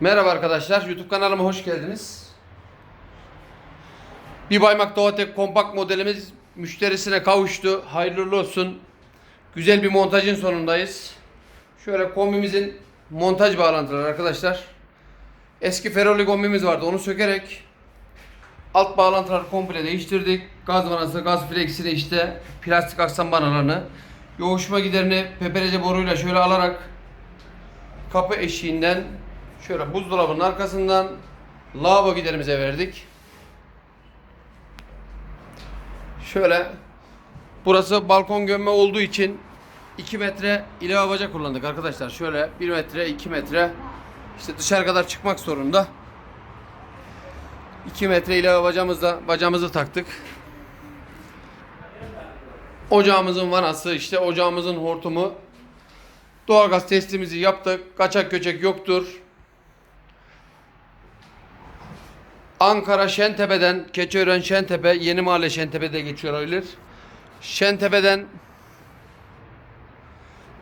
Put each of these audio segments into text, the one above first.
Merhaba arkadaşlar, YouTube kanalıma hoş geldiniz. Bir Baymak Doğatek kompakt modelimiz müşterisine kavuştu. Hayırlı olsun. Güzel bir montajın sonundayız. Şöyle kombimizin montaj bağlantıları arkadaşlar. Eski feroli kombimiz vardı, onu sökerek alt bağlantıları komple değiştirdik. Gaz vanası, gaz fleksini işte plastik aksam vanalarını yoğuşma giderini peperece boruyla şöyle alarak kapı eşiğinden şöyle buzdolabının arkasından lavabo giderimize verdik. Şöyle burası balkon gömme olduğu için 2 metre ilave baca kullandık arkadaşlar. Şöyle 1 metre 2 metre işte dışarı kadar çıkmak zorunda. 2 metre ilave bacamızda bacamızı taktık. Ocağımızın vanası işte ocağımızın hortumu Doğalgaz testimizi yaptık. Kaçak göçek yoktur. Ankara Şentepe'den Keçiören Şentepe, Yeni Mahalle Şentepe'de geçiyor olabilir. Şentepe'den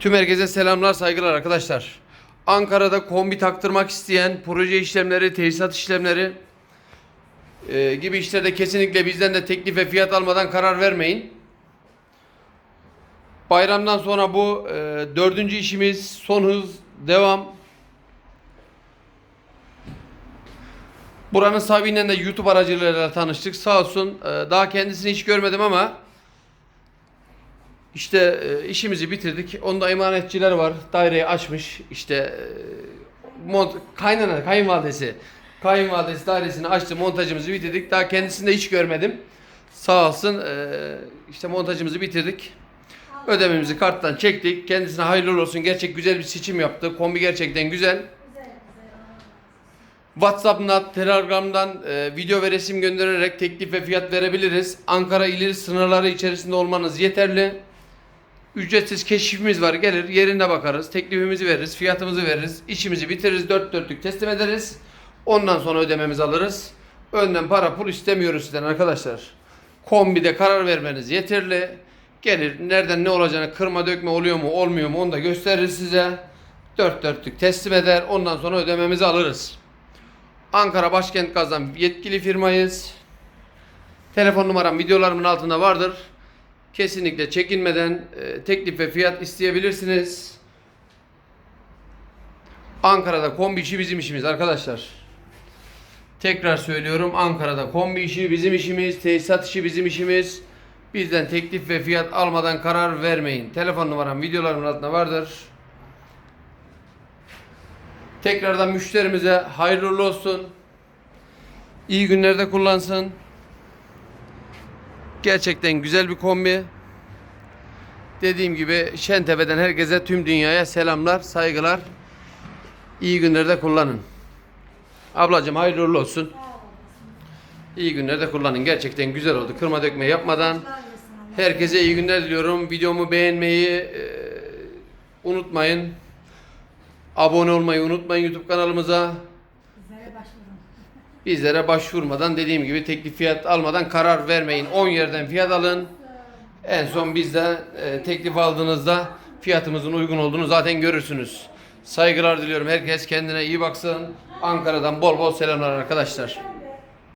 tüm herkese selamlar, saygılar arkadaşlar. Ankara'da kombi taktırmak isteyen proje işlemleri, tesisat işlemleri e, gibi işlerde kesinlikle bizden de teklif ve fiyat almadan karar vermeyin. Bayramdan sonra bu e, dördüncü işimiz son hız devam. Buranın sahibiyle de YouTube aracılığıyla tanıştık. Sağ olsun. e, daha kendisini hiç görmedim ama işte e, işimizi bitirdik. Onda emanetçiler var. Daireyi açmış. İşte e, mont kaynana kayınvalidesi kayınvalidesi dairesini açtı. Montajımızı bitirdik. Daha kendisini de hiç görmedim. Sağ olsun. e, işte montajımızı bitirdik. Ödememizi karttan çektik. Kendisine hayırlı olsun. Gerçek güzel bir seçim yaptı. Kombi gerçekten güzel. WhatsApp'dan, Telegram'dan e, video ve resim göndererek teklif ve fiyat verebiliriz. Ankara ileri sınırları içerisinde olmanız yeterli. Ücretsiz keşifimiz var. Gelir yerinde bakarız. Teklifimizi veririz. Fiyatımızı veririz. işimizi bitiririz. Dört dörtlük teslim ederiz. Ondan sonra ödememizi alırız. Önden para pul istemiyoruz sizden arkadaşlar. Kombide karar vermeniz yeterli. Gelir nereden ne olacağını kırma dökme oluyor mu olmuyor mu onu da gösterir size. Dört dörtlük teslim eder. Ondan sonra ödememizi alırız. Ankara Başkent Gaz'dan yetkili firmayız. Telefon numaram videolarımın altında vardır. Kesinlikle çekinmeden e, teklif ve fiyat isteyebilirsiniz. Ankara'da kombi işi bizim işimiz arkadaşlar. Tekrar söylüyorum Ankara'da kombi işi bizim işimiz, tesisat işi bizim işimiz. Bizden teklif ve fiyat almadan karar vermeyin. Telefon numaram videolarımın altında vardır. Tekrardan müşterimize hayırlı olsun. İyi günlerde kullansın. Gerçekten güzel bir kombi. Dediğim gibi Şentepe'den herkese tüm dünyaya selamlar, saygılar. İyi günlerde kullanın. Ablacığım hayırlı olsun. İyi günlerde kullanın. Gerçekten güzel oldu. Kırma dökme yapmadan. Herkese iyi günler diliyorum. Videomu beğenmeyi e, unutmayın. Abone olmayı unutmayın YouTube kanalımıza. Bizlere başvurun. Bizlere başvurmadan dediğim gibi teklif fiyat almadan karar vermeyin. 10 yerden fiyat alın. En son bizde e, teklif aldığınızda fiyatımızın uygun olduğunu zaten görürsünüz. Saygılar diliyorum. Herkes kendine iyi baksın. Ankara'dan bol bol selamlar arkadaşlar.